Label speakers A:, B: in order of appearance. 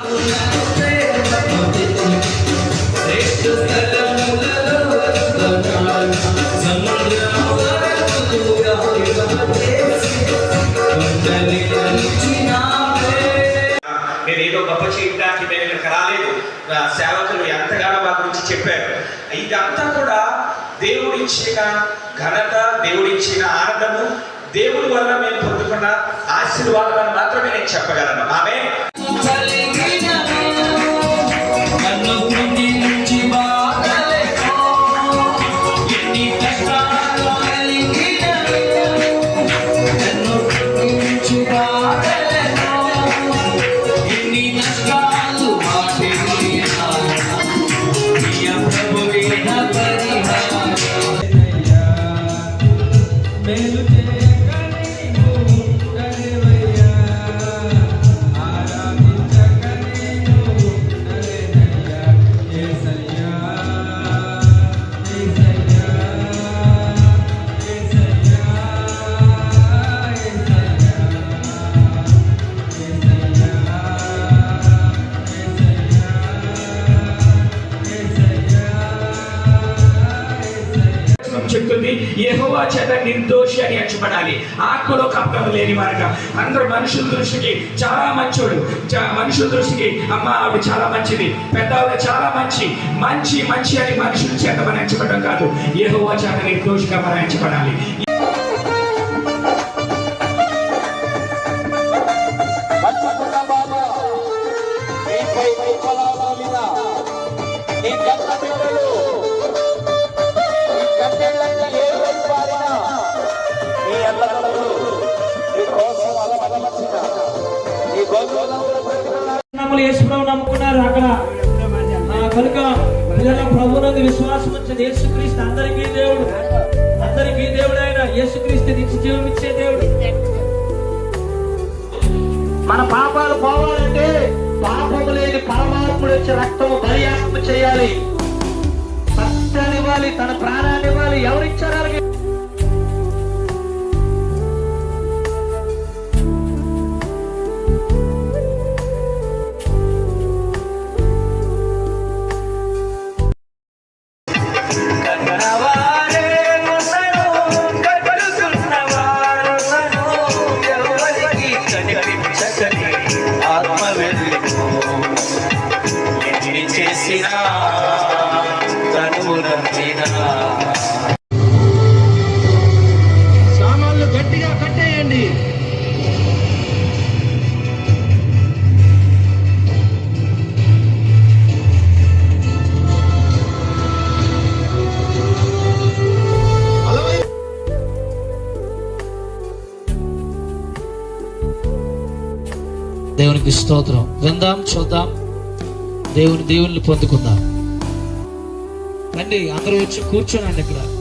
A: నేను ఏదో గొప్ప చేయడానికి మేము ఇక్కడికి రాలేదు. సేవకులు ఎంతగానో మా గురించి చెప్పారు. ఇదంతా కూడా దేవుడిచ్చిన ఘనత దేవుడిచ్చిన ఆనందము. దేవుడి వల్ల మేము పొందుకున్న ఆశీర్వాదాలను మాత్రమే నేను చెప్పగలను. యహోవా చేత నిర్దోషి అని ఎంచబడాలి. ఆత్మలో కప్పం లేని వారుగా అందరూ మనుషుల దృష్టికి చాలా మంచోడు. మనుషుల దృష్టికి అమ్మ ఆవిడ చాలా మంచిది. పెద్ద ఆవిడ చాలా మంచి మంచి మంచి అని మనుషుల చేత మనం ఎంచబడడం కాదు. యహోవా చేత నిర్దోషిగా మనం ఎంచబడాలి.
B: యేసుప్రభు నమ్ముకున్నారు. అక్కడ కనుక పిల్లల ప్రభునందు విశ్వాసం వచ్చిన యేసుక్రీస్తు అందరికీ దేవుడు. అందరికీ దేవుడు ఆయన యేసుక్రీస్తు నిత్య జీవం ఇచ్చే దేవుడు. మన పాపాలు పోవాలంటే పాపము లేని పరమాత్ముడు వచ్చి రక్తము బలియాగము చేయాలి. సత్యాన్ని ఇవ్వాలి తన ప్రాణాన్ని ఇవ్వాలి. ఎవరిచ్చారు? అలాగే దేవునికి స్తోత్రం. విందాం చూద్దాం. దేవుని దేవుని పొందుకుందాం. రండి అందరూ వచ్చి కూర్చోనండి ఇక్కడ.